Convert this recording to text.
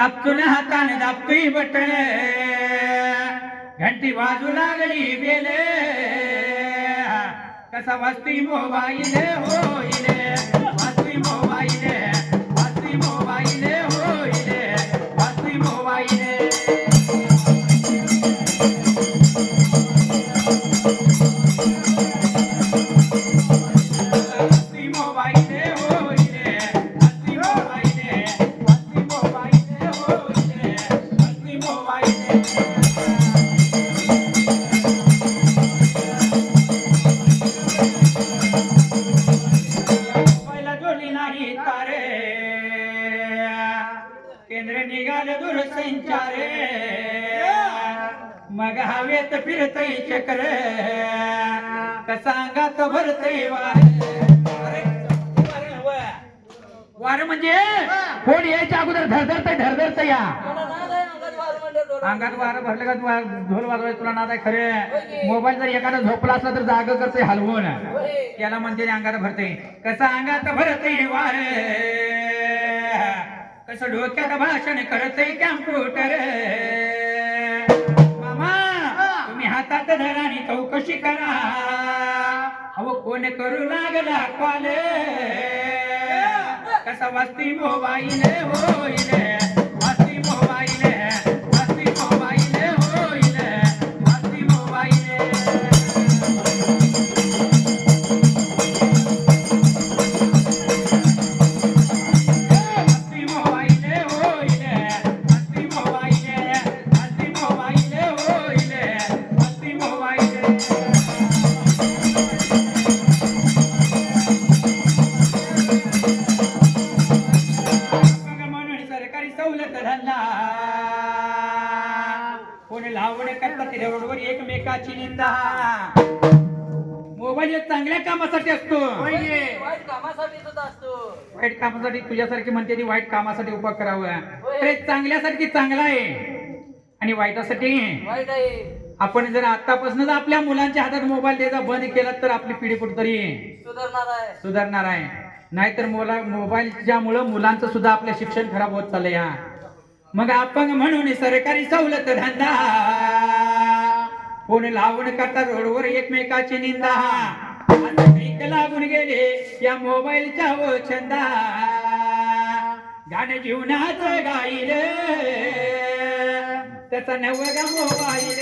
तापतून हाताने दाबतोय बटण. घंटी बाजू लागली बेले कसा वाजतोय मोबाईल होईल. केंद्र निघाले दूरसंचारे. मग हवेत फिरतय चक्र. कसा अंगात भरतय वार. म्हणजे कोण यायच्या अगोदर धरधरतय धरधरतय या. अंगात वार भरलं का तू ढोल वाजवाय तुला नाद आहे खरे. मोबाईल जर एखादा झोपला असला तर जाग करते हलवून. त्याला म्हणते अंगात भरते कसं अंगात भरते वार. कसं डोक्यात भाषण करते कॅम्प्युटर मामा तुम्ही हातात धरा आणि चौकशी करा. अहो कोण करू लागला कॉल कसा वाजती मोबाईल? होईल. सरकारी सवलत धंदा कोणी लावण करतात रोडवर एकमेकाची निंदा. मोबाईल एक चांगल्या कामासाठी असतो. वाईट कामासाठी सुद्धा असतो. वाईट कामासाठी तुझ्यासारखी म्हणते ती वाईट कामासाठी उभा करावं. अरे चांगल्यासाठी चांगला आहे. आणि वाईटासाठी वाईट आहे. आपण जर आतापासूनच आपल्या मुलांच्या हातात मोबाईल द्यायचा बंद केला तर आपली पिढी कुठतरी सुधारणार आहे. सुधारणार आहे. नाहीतर मुला मोबाईलच्यामुळं मुलांचं सुद्धा आपलं शिक्षण खराब होत चाललंय हा. मग आपण म्हणून सरकारी सवलत धंदा. कोण लावून करता रोडवर एकमेकाची निंदा. लागून गेले या मोबाईलच्या व छंदा गाणं जीवनाचं गाईल. त्याचा नवगा मोबाईल.